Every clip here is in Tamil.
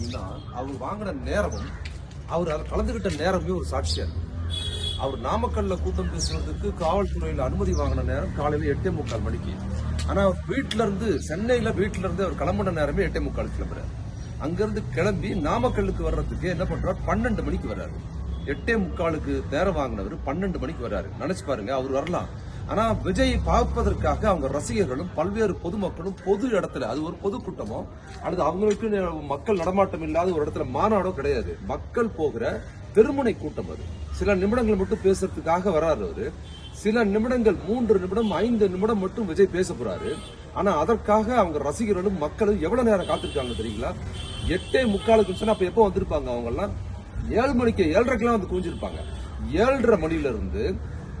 பார்த்தீங்கன்னா அவர் வாங்கின நேரமும் அவர் அதில் கலந்துகிட்ட நேரமே ஒரு சாட்சியாக இருக்கு. அவர் நாமக்கல்ல கூட்டம் பேசுறதுக்கு காவல்துறையில் அனுமதி வாங்கின நேரம் காலையில் எட்டே முக்கால் மணிக்கு. ஆனால் அவர் வீட்டிலேருந்து இருந்து சென்னையில இருந்து அவர் கிளம்பின நேரமே எட்டே முக்கால் கிளம்புறாரு. அங்கிருந்து கிளம்பி நாமக்கல்லுக்கு வர்றதுக்கு என்ன பண்ணுறாரு பன்னெண்டு மணிக்கு வர்றாரு. எட்டே முக்காலுக்கு நேரம் வாங்கினவர் பன்னெண்டு மணிக்கு வர்றாரு. நினைச்சு பாருங்க அவர் வரலாம். ஆனா விஜய் பார்ப்பதற்காக அவங்க ரசிகர்களும் பல்வேறு பொதுமக்களும் பொது இடத்துல அது ஒரு பொதுக்கூட்டமோ அல்லது அவங்களுக்கு மக்கள் நடமாட்டம் இல்லாத ஒரு இடத்துல மாநாடோ கிடையாது. மக்கள் போகிற தெருமுனை கூட்டம் அது. சில நிமிடங்கள் மட்டும் பேசுறதுக்காக வராரு அவரு. சில நிமிடங்கள் மூன்று நிமிடம் ஐந்து நிமிடம் மட்டும் விஜய் பேச போறாரு. ஆனா அதற்காக அவங்க ரசிகர்களும் மக்களும் எவ்வளவு நேரம் காத்திருக்காங்க தெரியுங்களா? எட்டே முக்காலுக்கு சொன்னா அப்ப எப்போ வந்திருப்பாங்க அவங்க எல்லாம் ஏழு மணிக்கு ஏழரைக்கெல்லாம் வந்து குவிஞ்சிருப்பாங்க. ஏழரை மணில இருந்து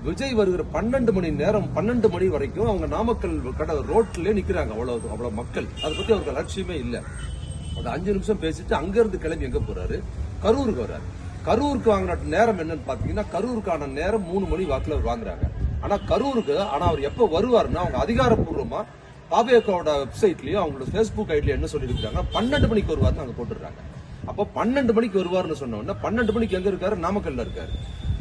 விஜய் வருகிற பன்னெண்டு மணி நேரம் பன்னெண்டு மணி வரைக்கும் அவங்க நாமக்கல் கடை ரோட்லயே நிக்கிறாங்க. அவ்வளவு அவ்வளவு மக்கள். அதை பத்தி அவருக்கு லட்சியமே இல்லை. ஒரு அஞ்சு நிமிஷம் பேசிட்டு அங்க இருந்து கிளம்பி எங்க போறாரு? கரூருக்கு வர்றாரு. கரூருக்கு வாங்கின நேரம் என்னன்னு பாத்தீங்கன்னா கரூருக்கான நேரம் மூணு மணி வாக்குல அவர் வாங்குறாங்க. ஆனா கரூருக்கு ஆனா அவர் எப்ப வருவாருன்னா அவங்க அதிகாரப்பூர்வமா பாபேக்காவோட வெப்சைட்லயும் அவங்களோட ஃபேஸ்புக் ஐடியில என்ன சொல்லியிருக்காங்க பன்னெண்டு மணிக்கு வருவார்னு அங்க போட்டுடுறாங்க. அப்போ பன்னெண்டு மணிக்கு வருவாருன்னு சொன்ன உடனே பன்னெண்டு மணிக்கு எங்க இருக்காரு? நாமக்கல்ல இருக்காரு.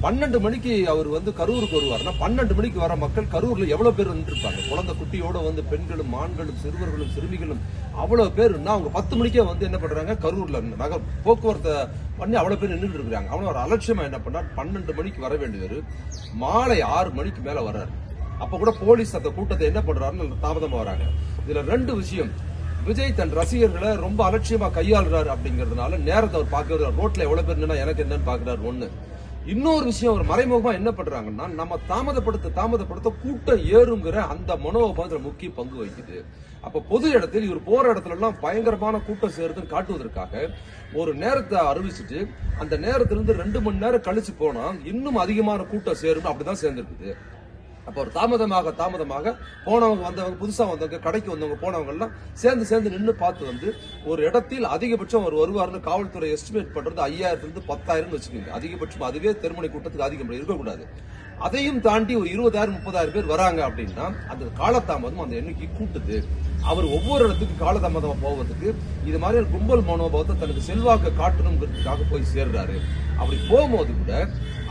பன்னெண்டு மணிக்கு அவர் வந்து கரூருக்கு வருவார்னா பன்னெண்டு மணிக்கு வர மக்கள் கரூர்ல எவ்வளவு பேர் நின்றுருப்பாங்க? குழந்தை குட்டியோட வந்து பெண்களும் ஆண்களும் சிறுவர்களும் சிறுமிகளும் அவ்வளவு பேர் அவங்க பத்து மணிக்கே வந்து என்ன பண்றாங்க? கரூர்ல நகர் போக்குவரத்தை பண்ணி அவ்வளவு பேர் நின்றுட்டு இருக்காங்க அவன ஒரு அலட்சியமா என்ன பண்ணார்? பன்னெண்டு மணிக்கு வர வேண்டியவர் மாலை ஆறு மணிக்கு மேல வர்றாரு. அப்ப கூட போலீஸ் அந்த கூட்டத்தை என்ன பண்றாருன்னு தாமதமா வராங்க. இதுல ரெண்டு விஷயம். விஜய் தன் ரசிகர்களை ரொம்ப அலட்சியமா கையாளுறாரு அப்படிங்கறதுனால நேரத்தை அவர் பாக்குறாரு ரோட்ல எவ்வளவு பேர் நின்னா எனக்கு என்னன்னு பாக்குறாரு ஒண்ணு. இன்னொரு விஷயம் அவர் மறைமுகமா என்ன பண்றாங்கன்னா நம்ம தாமதப்படுத்த தாமதப்படுத்த கூட்டம் ஏறுங்கிற அந்த மனோபாவத்துல முக்கிய பங்கு வகிக்குது. அப்ப பொது இடத்தில் இவர் போற இடத்துல எல்லாம் பயங்கரமான கூட்டம் சேருதுன்னு காட்டுவதற்காக ஒரு நேரத்தை அறிவிச்சுட்டு அந்த நேரத்திலிருந்து ரெண்டு மணி நேரம் கழிச்சு போனா இன்னும் அதிகமான கூட்டம் சேரும் அப்படிதான் சேர்ந்திருக்குது. அப்போ ஒரு தாமதமாக தாமதமாக போனவங்க வந்தவங்க புதுசாக வந்தவங்க கடைக்கு வந்தவங்க போனவங்க எல்லாம் சேர்ந்து சேர்ந்து நின்று பார்த்து வந்து ஒரு இடத்தில் அதிகபட்சம் அவர் வருவார்னு காவல்துறை எஸ்டிமேட் பண்ணுறது ஐயாயிரத்துலேருந்து பத்தாயிரம்னு வச்சுக்கோங்க. அதிகபட்சம் அதுவே தெருமுனை கூட்டத்துக்கு அதிகம் இருக்கக்கூடாது அதையும் தாண்டி ஒரு இருபதாயிரம் முப்பதாயிரம் பேர் வராங்க அப்படின்னா அந்த காலதாமதம் அந்த எண்ணிக்கை கூட்டுது. அவர் ஒவ்வொரு இடத்துக்கு காலதாமதமா போவதுக்கு இது மாதிரி ஒரு கும்பல் மனோபாவத்தை தனக்கு செல்வாக்க காட்டணுங்கிறதுக்காக போய் சேர்றாரு. அப்படி போகும்போது கூட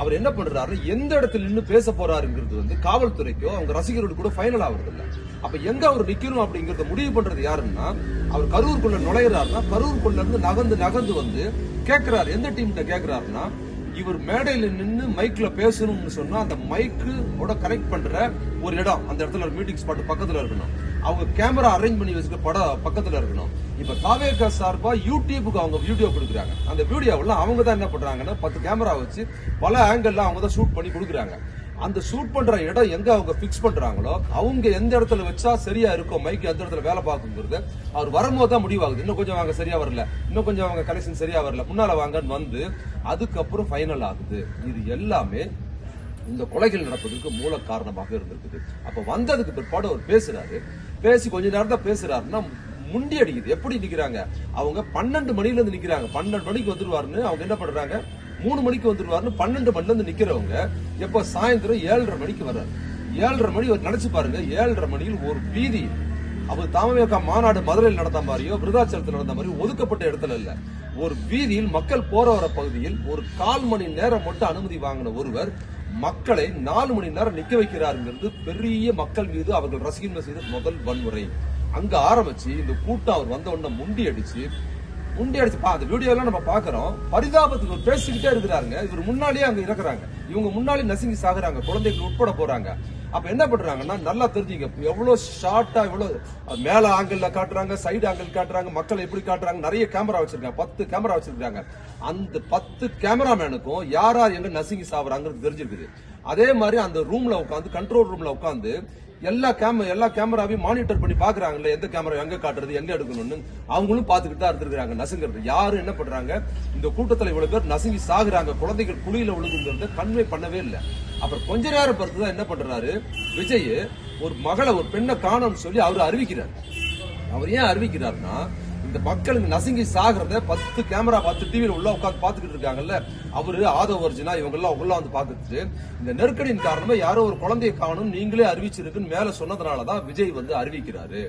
அவர் என்ன பண்றாரு? எந்த இடத்துல நின்று பேச போறாருங்கிறது வந்து காவல்துறைக்கோ அவங்க ரசிகர்களுக்கு கூட ஃபைனல் ஆகுறது இல்லை அப்ப எங்க அவர் நிக்கணும் அப்படிங்கறத முடிவு பண்றது யாருன்னா அவர் கரூருக்குள்ள நுழையிறாருன்னா கரூருக்குள்ள இருந்து நகர்ந்து நகர்ந்து வந்து கேட்கிறாரு எந்த டீம்கிட்ட கேட்கிறாருன்னா இவர் மேடையில நின்று மைக்ல பேசணும்னு சொன்னா அந்த மைக்கு ஓட கனெக்ட் பண்ற ஒரு இடம். அந்த இடத்துல ஒரு மீட்டிங் ஸ்பாட் பக்கத்துல இருக்கணும். அவங்க கேமரா அரேஞ்ச் பண்ணி வச்சுக்க படம் பக்கத்துல இருக்கணும். இப்ப காவேகா சார்பா யூடியூபுக்கு அவங்க வீடியோ கொடுக்குறாங்க. அந்த வீடியோவில் அவங்க தான் என்ன பண்றாங்கன்னா பத்து கேமரா வச்சு பல ஆங்கிள் அவங்க தான் ஷூட் பண்ணி கொடுக்குறாங்க. அந்த ஷூட் பண்ற இடம் எங்க அவங்க பிக்ஸ் பண்றாங்களோ அவங்க எந்த இடத்துல வச்சா சரியா இருக்கும் மைக் எந்த இடத்துல வேலை பார்க்குங்கிறது அவர் வரும்போது தான் முடிவாகுது. இன்னும் கொஞ்சம் அவங்க சரியா வரல. இன்னும் கொஞ்சம் அவங்க கலெக்ஷன் சரியா வரல. முன்னால வாங்கன்னு வந்து அதுக்கப்புறம் ஃபைனல் ஆகுது. இது எல்லாமே இந்த கொலைகள் நடப்பதற்கு மூல காரணமாக இருந்திருக்குது. அப்ப வந்ததுக்கு பிற்பாடு அவர் பேசுறாரு. பேசி கொஞ்ச நேரம் தான் பேசுறாருன்னா முண்டி அடிக்குது. எப்படி நிக்கிறாங்க? அவங்க பன்னெண்டு மணில இருந்து நிக்கிறாங்க. பன்னெண்டு மணிக்கு வந்துருவாருன்னு அவங்க என்ன பண்றாங்க? மூணு மணிக்கு வந்துருவாருன்னு பன்னெண்டு மணில இருந்து நிக்கிறவங்க எப்ப சாயந்தரம் ஏழரை மணிக்கு வர்றாரு. ஏழரை மணி நினைச்சு பாருங்க ஏழரை மணியில் ஒரு வீதி அவர் தாமவேகா மாநாடு மதுரையில் நடந்த மாதிரியோ விருதாச்சலத்தில் நடந்த மாதிரியோ ஒதுக்கப்பட்ட இடத்துல இல்ல. ஒரு வீதியில் மக்கள் போற வர பகுதியில் ஒரு கால் மணி நேரம் மட்டும் அனுமதி வாங்கின ஒருவர் மக்களை நாலு மணி நேரம் நிக்க வைக்கிறாருங்கிறது பெரிய மக்கள் மீது அவர்கள் ரசிகர்கள் செய்த முதல் வன்முறை. அங்க ஆரம்பிச்சு இந்த கூட்டம் அவர் வந்த உடனே முண்டி அடிச்சு முண்டி அடிச்சு பா அந்த வீடியோ எல்லாம் நம்ம பாக்குறோம் பரிதாபத்துக்கு பேசிக்கிட்டே இருக்கிறாருங்க. இவர் முன்னாடியே அங்க இருக்கிறாங்க இவங்க முன்னாடி நசுங்கி சாகுறாங்க. குழந்தைகள் உட்பட போறாங்க. அப்ப என்ன பண்றாங்கன்னா நல்லா தெரிஞ்சுங்க. எவ்வளவு ஷார்ட்டா எவ்வளவு மேல ஆங்கிள் காட்டுறாங்க சைடு ஆங்கிள் காட்டுறாங்க மக்களை எப்படி காட்டுறாங்க நிறைய கேமரா வச்சிருக்காங்க. பத்து கேமரா வச்சிருக்காங்க. அந்த பத்து கேமராமேனுக்கும் யார் யார் எங்க நசுங்கி சாவுறாங்கிறது தெரிஞ்சிருக்குது. அதே மாதிரி அந்த ரூம்ல உட்காந்து கண்ட்ரோல் ரூம்ல உட்காந்து எல்லா கேமரா எல்லா கேமராவையும் மானிட்டர் பண்ணி பாக்குறாங்கல்ல எந்த கேமரா எங்க காட்டுறது எங்க எடுக்கணும்னு? அவங்களும் பாத்துக்கிட்டு தான் இருந்திருக்காங்க நசுங்கிறது. யாரும் என்ன பண்றாங்க? இந்த கூட்டத்தில் இவ்வளவு பேர் நசுங்கி சாகுறாங்க குழந்தைகள் குழியில விழுகுங்கிறத கன்வே பண்ணவே இல்லை. அப்புறம் கொஞ்ச நேரம் பொறுத்து தான் என்ன பண்றாரு? விஜய் ஒரு மகளை ஒரு பெண்ணை காணோம்னு சொல்லி அவர் அறிவிக்கிறார். அவர் ஏன் அறிவிக்கிறார்னா இந்த மக்களுக்கு நசுங்கி சாகிறத பத்து கேமரா பத்து டிவியில் உள்ள உட்காந்து பார்த்துக்கிட்டு இருக்காங்கல்ல அவரு ஆதவ வர்ஜினா இவங்க எல்லாம் உள்ள வந்து பார்த்துட்டு இந்த நெருக்கடியின் காரணமா யாரோ ஒரு குழந்தையை காணும் நீங்களே அறிவிச்சிருக்குன்னு மேல சொன்னதுனாலதான் விஜய் வந்து அறிவிக்கிறாரு.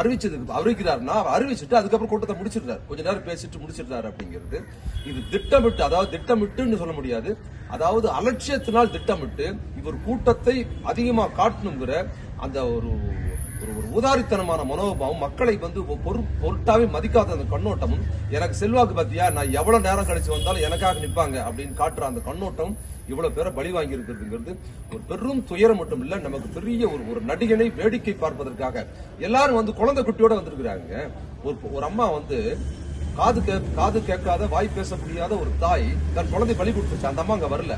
அறிவிச்சதுக்கு அறிவிக்கிறாருன்னா அறிவிச்சுட்டு அதுக்கப்புறம் கூட்டத்தை முடிச்சிருந்தாரு கொஞ்ச நேரம் பேசிட்டு முடிச்சிருந்தாரு அப்படிங்கிறது. இது திட்டமிட்டு அதாவது திட்டமிட்டுன்னு சொல்ல முடியாது. அதாவது அலட்சியத்தினால் திட்டமிட்டு இவர் கூட்டத்தை அதிகமா காட்டணுங்கிற அந்த ஒரு ஒரு ஒரு ஊதாரித்தனமான மனோபாவம். மக்களை வந்து பொரு பொருட்டாவே மதிக்காத அந்த கண்ணோட்டமும் எனக்கு செல்வாக்கு பத்தியா நான் எவ்வளவு நேரம் கழிச்சு வந்தாலும் எனக்காக நிப்பாங்க அப்படின்னு காட்டுற அந்த கண்ணோட்டம் இவ்வளவு பேரை பலி வாங்கி இருக்கிறதுங்கிறது ஒரு பெரும் துயரம் மட்டும் இல்ல நமக்கு பெரிய ஒரு ஒரு நடிகனை வேடிக்கை பார்ப்பதற்காக. எல்லாரும் வந்து குழந்தை குட்டியோட வந்திருக்கிறாங்க. ஒரு ஒரு அம்மா வந்து காது கே காது கேட்காத வாய் பேச முடியாத ஒரு தாய் தன் குழந்தை பலி கொடுத்துச்சு அந்த அம்மா அங்க வரல.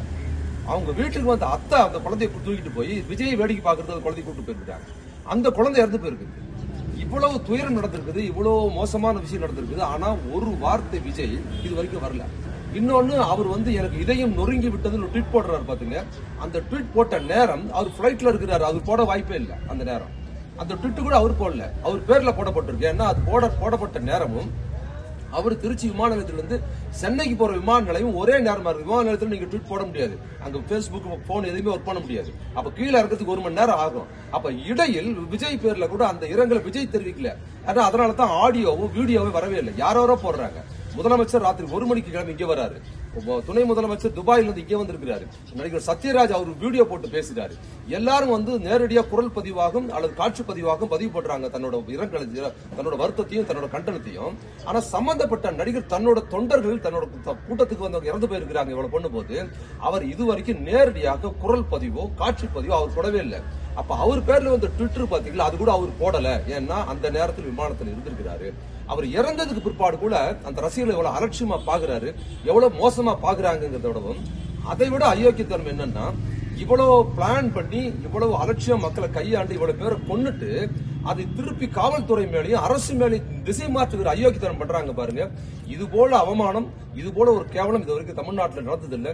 அவங்க வீட்டுக்கு வந்த அத்தை அந்த குழந்தைய தூக்கிட்டு போய் விஜய் வேடிக்கை பாக்குறது அந்த குழந்தைய கூட்டு போயிருக்காங்க. அந்த குழந்தை இறந்து போயிருக்கு. இவ்வளவு துயரம் நடந்திருக்குது இவ்வளவு மோசமான விஷயம் நடந்திருக்குது ஆனா ஒரு வார்த்தை விஜய் இது வரைக்கும் வரல. இன்னொன்னு அவர் வந்து எனக்கு இதயம் நொறுங்கி விட்டதுன்னு ட்வீட் போடுறாரு பாத்தீங்க. அந்த ட்வீட் போட்ட நேரம் அவர் பிளைட்ல இருக்கிறாரு அவர் போட வாய்ப்பே இல்லை அந்த நேரம். அந்த ட்விட்டு கூட அவர் போடல. அவர் பேர்ல போடப்பட்டிருக்கு. ஏன்னா அது போட போடப்பட்ட நேரமும் அவர் திருச்சி விமான நிலையத்திலிருந்து சென்னைக்கு போற விமான நிலையம் ஒரே நேரமா இருக்கு. விமான நிலையத்தில் நீங்க ட்வீட் போட முடியாது. அங்க பேஸ்புக் போன் எதுவுமே ஒர்க் பண்ண முடியாது. அப்ப கீழே இருக்கிறதுக்கு ஒரு மணி நேரம் ஆகும். அப்ப இடையில் விஜய் பேர்ல கூட அந்த இரங்கலை விஜய் தெரிவிக்கல. ஆனா அதனால தான் ஆடியோவும் வீடியோவும் வரவே இல்லை. யாரோ போடுறாங்க. முதலமைச்சர் ராத்திரி ஒரு மணிக்கு கிளம்பி இங்கே வராரு. துணை முதலமைச்சர் துபாயில இருந்து இங்கே வந்திருக்கிறாரு. நடிகர் சத்யராஜ் அவர் வீடியோ போட்டு பேசுகிறாரு எல்லாரும் வந்து நேரடியாக குரல் பதிவாகும் அல்லது காட்சி பதிவாகும் பதிவு பண்றாங்க. தன்னோட இரங்கலை தன்னோட வருத்தத்தையும் தன்னோட கண்டனத்தையும். ஆனா சம்பந்தப்பட்ட நடிகர் தன்னோட தொண்டர்கள் தன்னோட கூட்டத்துக்கு வந்தவங்க இறந்து போயிருக்கிறாங்க இவ்வளவு பண்ணும்போது. அவர் இதுவரைக்கும் நேரடியாக குரல் பதிவோ காட்சி பதிவோ அவர் போடவே இல்லை. அப்ப அவர் பேர்ல வந்து ட்விட்டர் பாத்தீங்களா? அது கூட அவர் போடல. ஏன்னா அந்த நேரத்தில் விமானத்தில் இருந்திருக்கிறாரு. அவர் இறந்ததுக்கு பிற்பாடு கூட அந்த ரசிகர்கள் எவ்வளவு அலட்சியமா பாக்குறாரு எவ்வளவு மோசமா பாக்குறாங்கிறத விடவும் அதை விட அயோக்கியத்தனம் என்னன்னா இவ்வளவு பிளான் பண்ணி இவ்வளவு அலட்சியம் மக்களை கையாண்டு இவ்வளவு பேரை கொன்னுட்டு அதை திருப்பி காவல்துறை மேலேயும் அரசு மேலேயும் திசை மாற்றுகிற அயோக்கியத்தனம் பண்றாங்க பாருங்க. இது போல அவமானம் இது போல ஒரு கேவலம் இது வரைக்கும் தமிழ்நாட்டில் நடந்ததில்லை.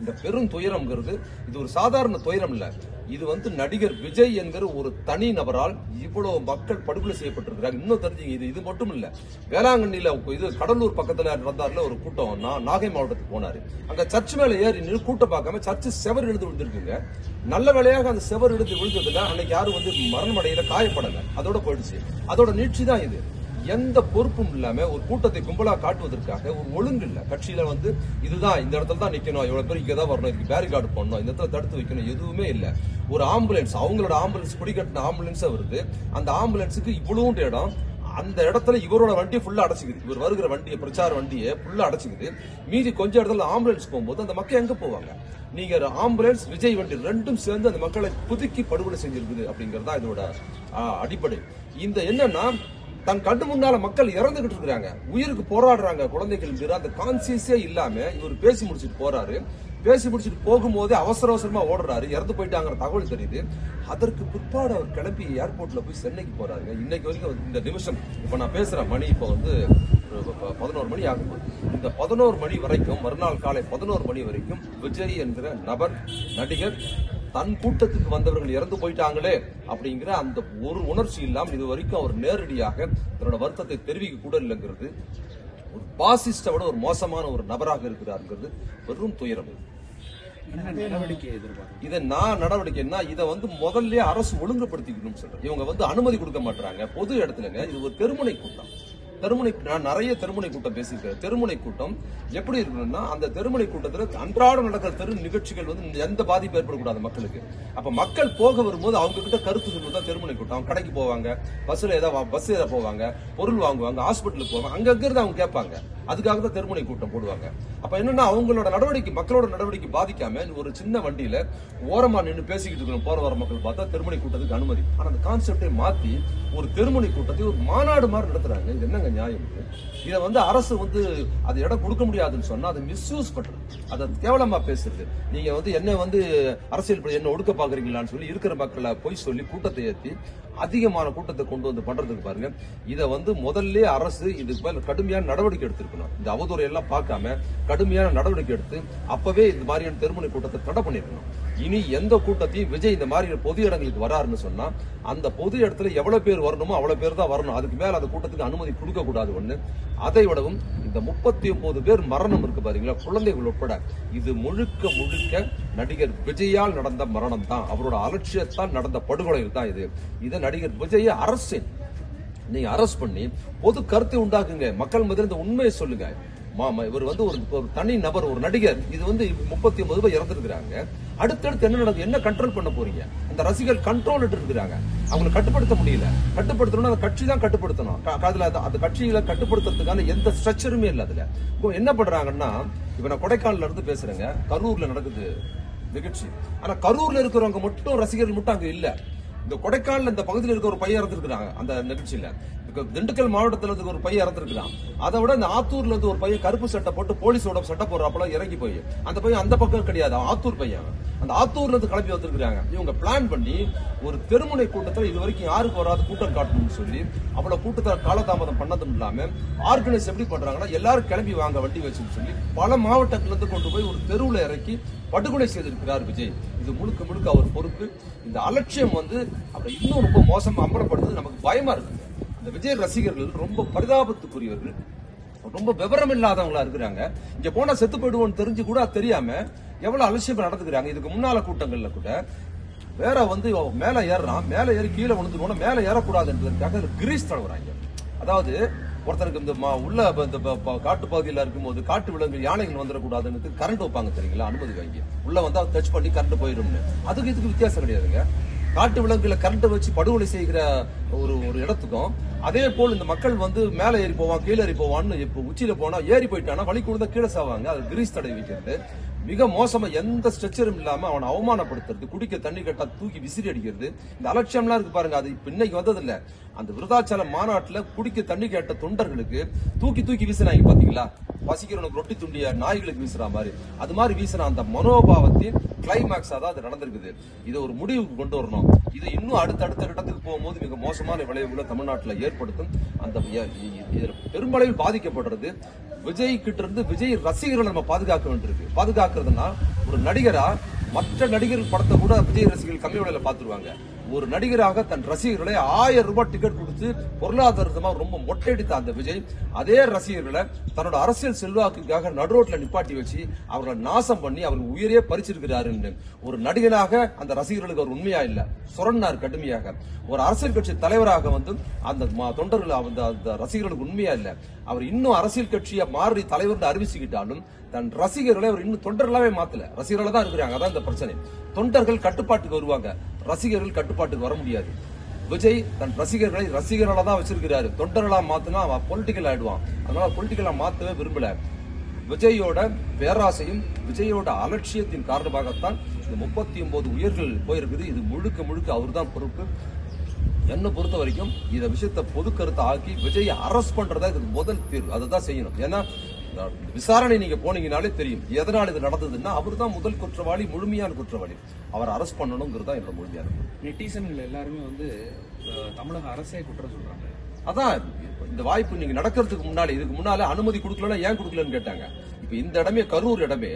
இந்த பெரும் துயரம்ங்கிறது இது ஒரு சாதாரண துயரம் இல்லை. இது வந்து நடிகர் விஜய் என்கிற ஒரு தனி நபரால் இவ்வளவு மக்கள் படுகொலை செய்யப்பட்டிருக்கிறாங்க. இன்னும் தெரிஞ்சுங்க இது இது மட்டும் இல்ல. வேளாங்கண்ணில இது கடலூர் பக்கத்துல நடந்தாருல ஒரு கூட்டம். நான் நாகை மாவட்டத்துக்கு போனாரு. அங்க சர்ச் மேல ஏறி நின்று கூட்டம் பார்க்காம சர்ச் செவர் எழுந்து விழுந்திருக்குங்க. நல்ல வேலையாக அந்த செவர் எழுந்து விழுந்ததுல அன்னைக்கு யாரும் வந்து மரணம் அடையில காயப்படல. அதோட போயிடுச்சு. அதோட நீட்சி தான் இது. எந்த பொறுப்பும் இல்லாம ஒரு கூட்டத்தை கும்பலா காட்டுவதற்காக ஒரு ஒழுங்கு இல்ல. கட்சியில வந்து இதுதான் இந்த இடத்துல தான் நிக்கணும் இவ்வளவு பேர் இங்க தான் வரணும் இதுக்கு பேரிகார்டு பண்ணணும் இந்த இடத்துல தடுத்து வைக்கணும் எதுவுமே இல்ல. ஒரு ஆம்புலன்ஸ் அவங்களோட ஆம்புலன்ஸ் பிடிக்கட்டின ஆம்புலன்ஸா வருது. அந்த ஆம்புலன்ஸுக்கு இவ்வளவு இடம். அந்த இடத்துல இவரோட வண்டியை ஃபுல்லா அடைச்சிக்குது. இவர் வருகிற வண்டியை பிரச்சார வண்டியை ஃபுல்லா அடைச்சிக்குது. மீதி கொஞ்சம் இடத்துல ஆம்புலன்ஸ் போகும்போது அந்த மக்கள் எங்க போவாங்க? நீங்க ஒரு ஆம்புலன்ஸ் விஜய் வண்டி ரெண்டும் சேர்ந்து அந்த மக்களை புதுக்கி படுகொலை செஞ்சிருக்குது அப்படிங்கறதா தான் இதோட அடிப்படை. இந்த என்னன்னா தன் கண்டு முன்னால மக்கள் இறந்துகிட்டு இருக்கிறாங்க. உயிருக்கு போராடுறாங்க குழந்தைகள் அந்த கான்சியஸே இல்லாம இவர் பேசி முடிச்சிட்டு போறாரு. பேசி முடிச்சிட்டு போகும்போதே அவசர அவசரமா ஓடுறாரு. இறந்து போயிட்டாங்கிற தகவல் தெரியுது. அதற்கு பிற்பாடு அவர் கிளம்பி ஏர்போர்ட்ல போய் சென்னைக்கு போறாருங்க. இன்னைக்கு வரைக்கும் இந்த நிமிஷம் இப்ப நான் பேசுற மணி இப்ப வந்து பதினோரு மணி ஆகும்போது இந்த பதினோரு மணி வரைக்கும் மறுநாள் காலை பதினோரு மணி வரைக்கும் விஜய் என்கிற நபர் நடிகர் தன் கூட்டத்துக்கு வந்தவர்கள் இறந்து போயிட்டாங்களே அப்படிங்கிற அந்த ஒரு உணர்ச்சி இல்லாமல் இது வரைக்கும் அவர் நேரடியாக தன்னோட வருத்தத்தை தெரிவிக்க கூட இல்லைங்கிறது. ஒரு பாசிஸ்ட விட ஒரு மோசமான ஒரு நபராக இருக்கிறாருங்கிறது வெறும் துயரம். இது. நடவடிக்கை இதை நான் நடவடிக்கைன்னா இதை வந்து முதல்ல அரசு ஒழுங்குபடுத்திக்கணும்னு சொல்றேன். இவங்க வந்து அனுமதி கொடுக்க மாட்டாங்க பொது இடத்துலங்க. இது ஒரு தெருமுனை கூட்டம். தெருமுனை நான் நிறைய தெருமுனை கூட்டம் பேசியிருக்கேன். தெருமுனை கூட்டம் எப்படி இருக்கணும்னா அந்த தெருமுனை கூட்டத்தில் அன்றாடம் நடக்கிற தெரு நிகழ்ச்சிகள் வந்து எந்த பாதிப்பு ஏற்படக்கூடாது மக்களுக்கு. அப்ப மக்கள் போக வரும்போது அவங்க கிட்ட கருத்து சொல்வது தான் தெருமுனை கூட்டம். அவங்க கடைக்கு போவாங்க பஸ்ல ஏதாவது பஸ் ஏதாவது போவாங்க பொருள் வாங்குவாங்க ஹாஸ்பிட்டலுக்கு போவாங்க அங்கே இருக்கிறது அவங்க கேட்பாங்க. அதுக்காக தான் தெருமுனை கூட்டம் போடுவாங்க. அப்ப என்னன்னா அவங்களோட நடவடிக்கை மக்களோட நடவடிக்கை பாதிக்காம ஒரு சின்ன வண்டியில ஓரமா நின்று பேசிக்கிட்டு இருக்கிற போற வர மக்கள் பார்த்தா தெருமுனை கூட்டத்துக்கு அனுமதி. ஆனா அந்த கான்செப்டை மாத்தி ஒரு தெருமுனை கூட்டத்தை ஒரு மாநாடு மாதிரி நடத்துறாங்க. இது என்னங்க நியாயம் இதை? வந்து அரசு வந்து அது இடம் கொடுக்க முடியாதுன்னு சொன்னா அதை மிஸ்யூஸ் பண்றது. அதை கேவலமா பேசுறது. நீங்க வந்து என்ன வந்து அரசியல் என்ன ஒடுக்க பாக்குறீங்களான்னு சொல்லி இருக்கிற மக்களை போய் சொல்லி கூட்டத்தை ஏற்றி அதிகமான கூட்டத்தை கொண்டு வந்து பண்றதுக்கு பாருங்க. இதை வந்து முதல்ல அரசு இதுக்கு மேல கடுமையான நடவடிக்கை எடுத்திருக்கணும். இந்த அவதூறை எல்லாம் பார்க்காம கடுமையான நடவடிக்கை எடுத்து அப்பவே இந்த மாதிரியான தெருமுனை கூட்டத்தை தடை பண்ணிருக்கணும். இனி எந்த கூட்டத்தையும் விஜய் இந்த மாதிரி பொது இடங்களுக்கு வராருன்னு சொன்னா அந்த பொது இடத்துல எவ்வளவு பேர் வரணுமோ அவ்வளவு பேர் தான் வரணும். அதுக்கு மேல அந்த கூட்டத்துக்கு அனுமதி கொடுக்க கூடாது ஒண்ணு. அதை விடவும் இந்த முப்பத்தி ஒன்பது பேர் மரணம் இருக்கு பாருங்களா குழந்தைகள் உட்பட. இது முழுக்க முழுக்க நடிகர் விஜயால் நடந்த மரணம் தான் அவரோட அலட்சியத்தால் நடந்த படுகொலை தான் இது. இதை நடிகர் விஜய அரசு நீங்க அரஸ்ட் பண்ணி பொது கருத்தை உண்டாக்குங்க. மக்கள் மத்தியில் இந்த உண்மையை சொல்லுங்க. மாமா இவர் வந்து ஒரு ஒரு தனி நபர் ஒரு நடிகர். இது வந்து முப்பத்தி ஒன்பது ரூபாய் இறந்துருக்காங்க அடுத்தடுத்து என்ன நடக்குது? என்ன கண்ட்ரோல் பண்ண போறீங்க? அந்த ரசிகர் கண்ட்ரோல் இருக்கிறாங்க. அவங்களை கட்டுப்படுத்த முடியல. கட்டுப்படுத்தணும்னா அந்த கட்சி தான் கட்டுப்படுத்தணும். அதுல அந்த- அந்த கட்சிகளை கட்டுப்படுத்துறதுக்கான எந்த ஸ்ட்ரக்சருமே இல்லை அதுல. இப்போ என்ன பண்றாங்கன்னா இப்ப நான் கொடைக்கானல்ல இருந்து பேசுறேங்க. கரூர்ல நடக்குது. நிகழ்ச்சி ஆனா கரூர்ல இருக்கிறவங்க மட்டும் ரசிகர்கள் மட்டும் அங்க இல்ல. இந்த கொடைக்கானல் இந்த பகுதியில் இருக்க ஒரு பையன் இறந்துருக்காங்க அந்த நிகழ்ச்சியில திண்டுக்கல் மாவட்டத்தில் இருந்து ஒரு பையன் இறந்துருக்கான் அதை விட இந்த ஆத்தூர்ல இருந்து ஒரு பையன் கருப்பு சட்டை போட்டு போலீஸோட சட்டை போடுறாப்புல இறங்கி போய். அந்த பையன் அந்த பக்கம் கிடையாது. ஆத்தூர் பையன். அந்த ஆத்தூர்ல இருந்து கிளம்பி வந்திருக்கிறாங்க. இவங்க பிளான் பண்ணி ஒரு தெருமுனை கூட்டத்தில் இது வரைக்கும் யாருக்கு வராது கூட்டம் காட்டணும்னு சொல்லி அவ்வளவு கூட்டத்தை காலதாமதம் பண்ணதும் இல்லாம ஆர்கனைஸ் எப்படி பண்றாங்கன்னா எல்லாரும் கிளம்பி வாங்க வண்டி வச்சுன்னு சொல்லி பல மாவட்டத்திலிருந்து கொண்டு போய் ஒரு தெருவில் இறக்கி படுகொலை செய்திருக்கிறார் விஜய். இது முழுக்க முழுக்க அவர் பொறுப்பு. இந்த அலட்சியம் வந்து அவரை இன்னும் ரொம்ப மோசமாக அம்பலப்படுறது நமக்கு பயமா இருக்குது. இந்த விஜய் ரசிகர்கள் ரொம்ப பரிதாபத்துக்குரியவர்கள். ரொம்ப விவரம் இல்லாதவங்களா இருக்கிறாங்க. இங்க போனா செத்து போயிடுவோம்னு தெரிஞ்சு கூட தெரியாம எவ்வளவு அலட்சியம் நடந்துக்கிறாங்க. இதுக்கு முன்னால கூட்டங்கள்ல கூட வேற வந்து மேல ஏறுறான். மேல ஏறி கீழே விழுந்து போனா மேல ஏறக்கூடாதுன்றதுக்காக கிரீஸ் தழுவுறாங்க அதாவது ஒருத்தருக்கு இந்த உள்ள இந்த காட்டு பகுதியில் இருக்கும்போது காட்டு விலங்கு யானைகள் வந்துடக்கூடாதுன்னு கரண்ட் வைப்பாங்க தெரியுங்களா? அனுமதி வாங்கி. உள்ள வந்து அதை டச் பண்ணி கரண்ட் போயிடும்னு அதுக்கு இதுக்கு வித்தியாசம் கிடையாதுங்க. காட்டு விலங்குல கரண்ட் வச்சு படுகொலை செய்கிற ஒரு ஒரு இடத்துக்கும் அதே போல் இந்த மக்கள் வந்து மேலே ஏறி போவான் கீழே ஏறி போவான்னு இப்போ உச்சியில போனா ஏறி போயிட்டானா வழி கொடுத்தா கீழே சாவாங்க. அது கிரீஸ் தடை வைக்கிறது மிக மோசமா எந்த ஸ்ட்ரக்சரும் இல்லாம அவனை அவமானப்படுத்துறது குடிக்க தண்ணி கட்டா தூக்கி விசிறி அடிக்கிறது. இந்த அலட்சியம்லாம் இருக்கு பாருங்க அது இப்ப இன்னைக்கு வந்தது இல்ல அந்த விருதாச்சலம் மாநாட்டுல குடிக்க தண்ணி கேட்ட தொண்டர்களுக்கு தூக்கி தூக்கி வீசினாங்க பாத்தீங்களா? பசிக்கிறவனுக்கு ரொட்டி துண்டிய நாய்களுக்கு வீசுற மாதிரி. அது மாதிரி வீசுற அந்த மனோபாவத்தின் கிளைமேக்ஸா தான் அது நடந்திருக்குது. இதை ஒரு முடிவுக்கு கொண்டு வரணும். இது இன்னும் அடுத்த அடுத்த கட்டத்துக்கு போகும்போது மிக மோசமான விளைவுகளை தமிழ்நாட்டில் ஏற்படுத்தும். அந்த பெருமளவில் பாதிக்கப்படுறது விஜய் கிட்ட இருந்து விஜய் ரசிகர்களை நம்ம பாதுகாக்க வேண்டியிருக்கு. பாதுகாக்கிறதுனா ஒரு நடிகரா மற்ற நடிகர்கள் படத்தை கூட விஜய் ரசிகர்கள் கம்மி விலையில பாத்துருவாங்க ஒரு நடிகராக தன் ரசிகர்களை ஆயிரம் ரூபாய் டிக்கெட் கொடுத்து பொருளாதாரமாக ரொம்ப மொட்டையடித்த அந்த விஜய் அதே ரசிகர்களை தன்னோட அரசியல் செல்வாக்குக்காக நடுரோட்டில் நிப்பாட்டி வச்சு அவர்களை நாசம் பண்ணி அவர்கள் உயிரே பறிச்சிருக்கிறாருன்னு ஒரு நடிகனாக அந்த ரசிகர்களுக்கு அவர் உண்மையா இல்லை. சுரண்டார் கடுமையாக. ஒரு அரசியல் கட்சி தலைவராக வந்து அந்த தொண்டர்கள் அந்த அந்த ரசிகர்களுக்கு உண்மையா இல்லை. அவர் இன்னும் அரசியல் கட்சியை மாறி தலைவர் அறிவிச்சுக்கிட்டாலும் தன் ரசிகர்களை அவர் இன்னும் தொண்டர்களாவே மாத்தல. ரசிகர்களாக தான் இருக்கிறாங்க. அதான் இந்த பிரச்சனை. தொண்டர்கள் கட்டுப்பாட்டுக்கு வருவாங்க. ரசிகர்கள் கட்டுப்பாட்டுக்கு வர முடியாது. விஜய் தன் ரசிகர்களை ரசிகர்களாக தான் வச்சிருக்கிறாரு. தொண்டர்களாக மாத்தினா அவன் பொலிட்டிக்கல் ஆயிடுவான். அதனால பொலிட்டிக்கலாக மாற்றவே விரும்பல. விஜயோட பேராசையும் விஜயோட அலட்சியத்தின் காரணமாகத்தான் இந்த முப்பத்தி ஒன்பது உயிர்கள் போயிருக்குது. இது முழுக்க முழுக்க அவர் தான் பொறுப்பு. என்னை பொறுத்த வரைக்கும் இந்த விஷயத்தை பொது கருத்தை ஆக்கி விஜயை அரெஸ்ட் பண்றதா இதுக்கு முதல் தீர்வு. அதை தான் செய்யணும். ஏன்னா விசாரணை நீங்க போனீங்கனாலே தெரியும். எதனால் இது நடந்ததுன்னா அவர் தான் முதல் குற்றவாளி முழுமையான குற்றவாளி. அவர் அரெஸ்ட் பண்ணணுங்கிறது தான் என்னோட முழுமையான. நெட்டிசன்கள் எல்லாருமே வந்து தமிழக அரசே குற்றம் சொல்றாங்க. அதான் இந்த வாய்ப்பு நீங்க நடக்கிறதுக்கு முன்னாடி இதுக்கு முன்னால அனுமதி கொடுக்கலன்னா ஏன் கொடுக்கலன்னு கேட்டாங்க. இப்ப இந்த இடமே கரூர் இடமே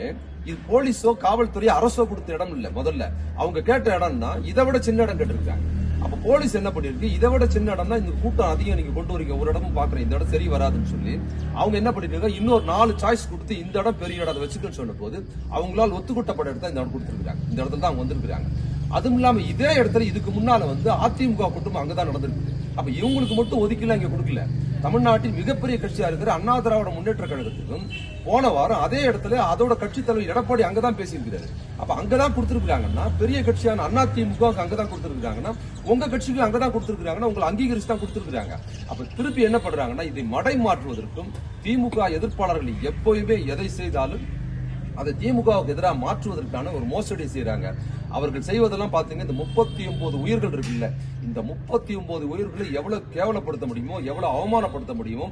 இது போலீஸோ காவல்துறையோ அரசோ கொடுத்த இடம் இல்ல முதல்ல. அவங்க கேட்ட இடம்னா இதை விட சின்ன இடம் கேட்டிருக்காங்க. அப்ப போலீஸ் என்ன பண்ணிருக்கு இதை விட சின்ன இடம்னா இந்த கூட்டம் அதிகம் நீங்க கொண்டு வரீங்க. ஒரு இடமும் பாக்குறேன் இந்த இடம் சரி வராதுன்னு சொல்லி அவங்க என்ன பண்ணிருக்காங்க இன்னொரு நாலு சாய்ஸ் கொடுத்து இந்த இடம் பெரிய இடம் அதை வச்சுக்கன்னு சொன்ன போது அவங்களால் ஒத்துக்கூட்டப்பட இடத்த இந்த இடம் கொடுத்துருக்காங்க இந்த இடத்துல தான் அவங்க வந்திருக்காங்க அதுவும் இல்லாம இதே இடத்துல இதுக்கு முன்னால வந்து அதிமுக கூட்டம் அங்கதான் நடந்திருக்கு அப்ப இவங்களுக்கு மட்டும் ஒதுக்கல இங்க கொடுக்கல. தமிழ்நாட்டின் மிகப்பெரிய கட்சியா இருக்கிற அண்ணா திராவிட முன்னேற்ற கழகத்துக்கும் போன வாரம் அதே இடத்துல அதோட கட்சி தலைவர் எடப்பாடி அங்கதான் பேசியிருக்கிறாரு. அப்ப அங்கதான் கொடுத்திருக்காங்கன்னா பெரிய கட்சியான அண்ணா திமுக அங்கதான் கொடுத்திருக்காங்கன்னா உங்க கட்சிக்கு அங்கதான் கொடுத்திருக்காங்கன்னா உங்களை அங்கீகரிச்சு தான் கொடுத்திருக்காங்க அப்ப திருப்பி என்ன பண்றாங்கன்னா இதை மடை மாற்றுவதற்கும் திமுக எதிர்ப்பாளர்கள் எப்போயுமே எதை செய்தாலும் அதை திமுகவுக்கு எதிராக மாற்றுவதற்கான ஒரு மோசடி செய்யறாங்க அவர்கள் செய்வதெல்லாம் பார்த்தீங்க இந்த முப்பத்தி ஒன்பது உயிர்கள் இருக்குல்ல இந்த முப்பத்தி ஒன்பது உயிர்களை எவ்வளவு கேவலப்படுத்த முடியுமோ எவ்வளவு அவமானப்படுத்த முடியுமோ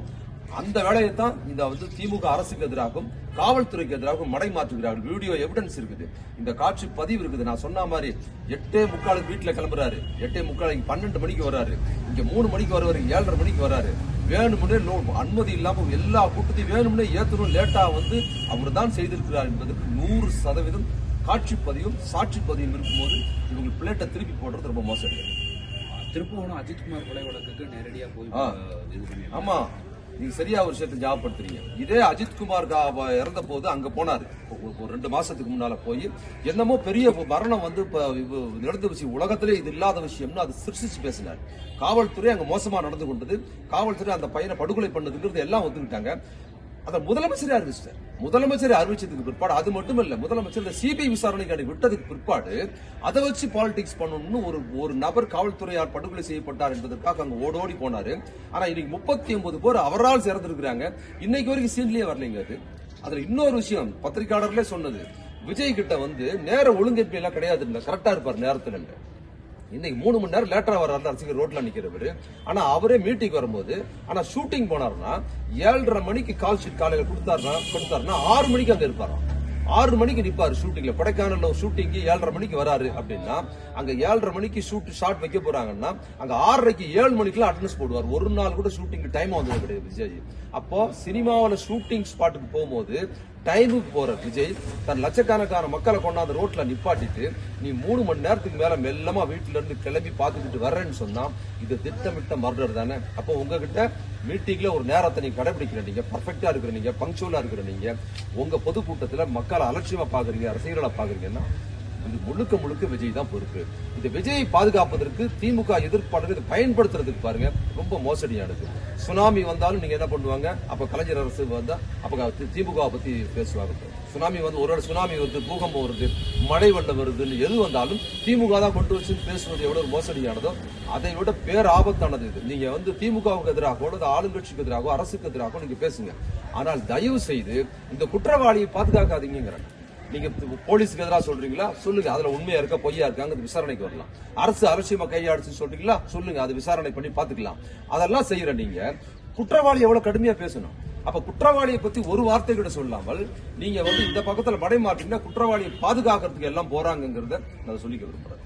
அந்த வேலையை தான் இந்த வந்து திமுக அரசுக்கு எதிராகவும் காவல்துறைக்கு எதிராகவும் மடை மாற்றுகிறார்கள். வீடியோ எவிடன்ஸ் இருக்குது. இந்த காட்சி பதிவு இருக்குது. நான் சொன்ன மாதிரி எட்டே முக்காலுக்கு வீட்டுல கிளம்புறாரு. எட்டே முக்காலுக்கு பன்னெண்டு மணிக்கு வராரு இங்க மூணு மணிக்கு வருவாரு ஏழரை மணிக்கு வராரு வேணும்னே லோ அனுமதி இல்லாமல் எல்லா கூட்டத்தையும் வேணும்னே ஏத்தணும் லேட்டா வந்து அவர் தான் செய்திருக்கிறார் என்பதற்கு நூறு சதவீதம் காட்சி பதிவும் சாட்சி பதிவும் இருக்கும்போது இவங்க பிளேட்டை திருப்பி போடுறது ரொம்ப மோசடி. திருப்பூர் அஜித்குமார் கொலை வழக்குக்கு நேரடியா போய் ஆ. அஹ், இது பண்ணி ஆமா. நீங்க சரியா ஒரு விஷயத்தை ஞாபகப்படுத்துறீங்க இதே அஜித்குமார் இறந்த போது அங்க போனாரு. ஒரு- ரெண்டு மாசத்துக்கு முன்னால போய் என்னமோ பெரிய மரணம் வந்து நடந்த விஷயம் உலகத்திலே இது இல்லாத விஷயம்னு அது சிருஷ்டிச்சு பேசினார். காவல்துறை அங்க மோசமா நடந்து கொண்டது. காவல்துறை அந்த பையனை படுகொலை பண்ணதுங்கிறது எல்லாம் ஒத்துக்கிட்டாங்க. அதை முதலமைச்சரே அறிவிச்சிட்டார். முதலமைச்சரை அறிவிச்சதுக்கு பிற்பாடு அது மட்டும் இல்ல முதலமைச்சர் இந்த சிபிஐ விசாரணைக்கு விட்டதுக்கு பிற்பாடு அதை வச்சு பாலிடிக்ஸ் பண்ணணும்னு ஒரு ஒரு நபர் காவல்துறையால் படுகொலை செய்யப்பட்டார் என்பதற்காக அங்க ஓடோடி போனாரு. ஆனா இன்னைக்கு முப்பத்தி ஒன்பது பேர் அவரால் சேர்ந்திருக்கிறாங்க. இன்னைக்கு வரைக்கும் சீன்லயே வரலைங்க அது. அதுல இன்னொரு விஷயம் பத்திரிகையாளர்களே சொன்னது விஜய் கிட்ட வந்து நேர ஒழுங்கின்மை எல்லாம் கிடையாது கரெக்டா இருப்பார் நேரத்துல இல்ல. இன்னைக்கு மூணு மணி நேரம் லேட்டரா வர்றாரு ரசிகர் ரோட்ல நிக்கிறவரு ஆனா அவரே மீட்டிங் வரும்போது ஆனா ஷூட்டிங் போனாருன்னா ஏழரை மணிக்கு கால் ஷீட் காலையில கொடுத்தாருன்னா கொடுத்தாருன்னா ஆறு மணிக்கு அங்க இருப்பாராம் ஆறு மணிக்கு நிப்பாரு ஷூட்டிங்ல கொடைக்கானல்ல ஒரு ஷூட்டிங் ஏழரை மணிக்கு வராரு அப்படின்னா அங்க ஏழரை மணிக்கு ஷூட் ஷாட் வைக்க போறாங்கன்னா அங்க ஆறரைக்கு ஏழு மணிக்குலாம் அட்டன்ஸ் போடுவார். ஒரு நாள் கூட ஷூட்டிங் டைம் வந்தது கிடையாது விஜய். அப்போ சினிமாவில் ஷூட்டிங் ஸ்பாட்டுக்கு போகும்போது டைமுக்கு போற விஜய் தன் லட்சக்கணக்கான மக்களை கொண்டாந்து ரோட்ல நிப்பாட்டிட்டு நீ மூணு மணி நேரத்துக்கு மேல மெல்லமா வீட்டுல இருந்து கிளம்பி பாத்துக்கிட்டு வர்றேன்னு சொன்னா இது திட்டமிட்ட மர்டர் தானே. அப்போ உங்ககிட்ட மீட்டிங்ல ஒரு நேரத்தை நீங்க கடைபிடிக்கிற நீங்க பர்ஃபெக்டா இருக்கிற நீங்க பங்க்சுவலா இருக்கிற நீங்க உங்க பொதுக்கூட்டத்துல மக்களை அலட்சியமா பாக்குறீங்க ரசிகர்களை பாக்குறீங்கன்னா இது முழுக்க முழுக்க விஜய் தான் பொறுப்பு. இந்த விஜயை பாதுகாப்பதற்கு திமுக எதிர்ப்பாளர்கள் இதை பயன்படுத்துறதுக்கு பாருங்க ரொம்ப மோசடியானது. சுனாமி வந்தாலும் நீங்க என்ன பண்ணுவாங்க? அப்ப கலைஞர் அரசு வந்தா அப்ப திமுக பத்தி பேசுவாங்க. சுனாமி வந்து ஒரு சுனாமி வருது பூகம்பம் வருது மழை வெள்ளம் வருதுன்னு எது வந்தாலும் திமுக தான் கொண்டு வச்சு பேசுவது எவ்வளவு மோசடியானதோ அதை விட பேர் ஆபத்தானது இது. நீங்க வந்து திமுகவுக்கு எதிராக அல்லது ஆளுங்கட்சிக்கு எதிராக அரசுக்கு எதிராக நீங்க பேசுங்க. ஆனால் தயவு செய்து இந்த குற்றவாளியை பாதுகாக்காதீங்கிறாங்க நீங்க போலீஸுக்கு எதிராக சொல்றீங்களா? சொல்லுங்க. அதுல உண்மையா இருக்கா பொய்யா இருக்காங்க விசாரணைக்கு வரலாம். அரசு அலட்சியமா கையாடுச்சு சொல்றீங்களா? சொல்லுங்க. அது விசாரணை பண்ணி பாத்துக்கலாம். அதெல்லாம் செய்யற நீங்க குற்றவாளி எவ்வளவு கடுமையா பேசணும். அப்ப குற்றவாளியை பத்தி ஒரு வார்த்தை கூட சொல்லாமல் நீங்க வந்து இந்த பக்கத்துல மடை மாட்டீங்கன்னா குற்றவாளியை பாதுகாக்கிறதுக்கு எல்லாம் போறாங்கிறத நான் சொல்லிக்க விரும்புறேன்.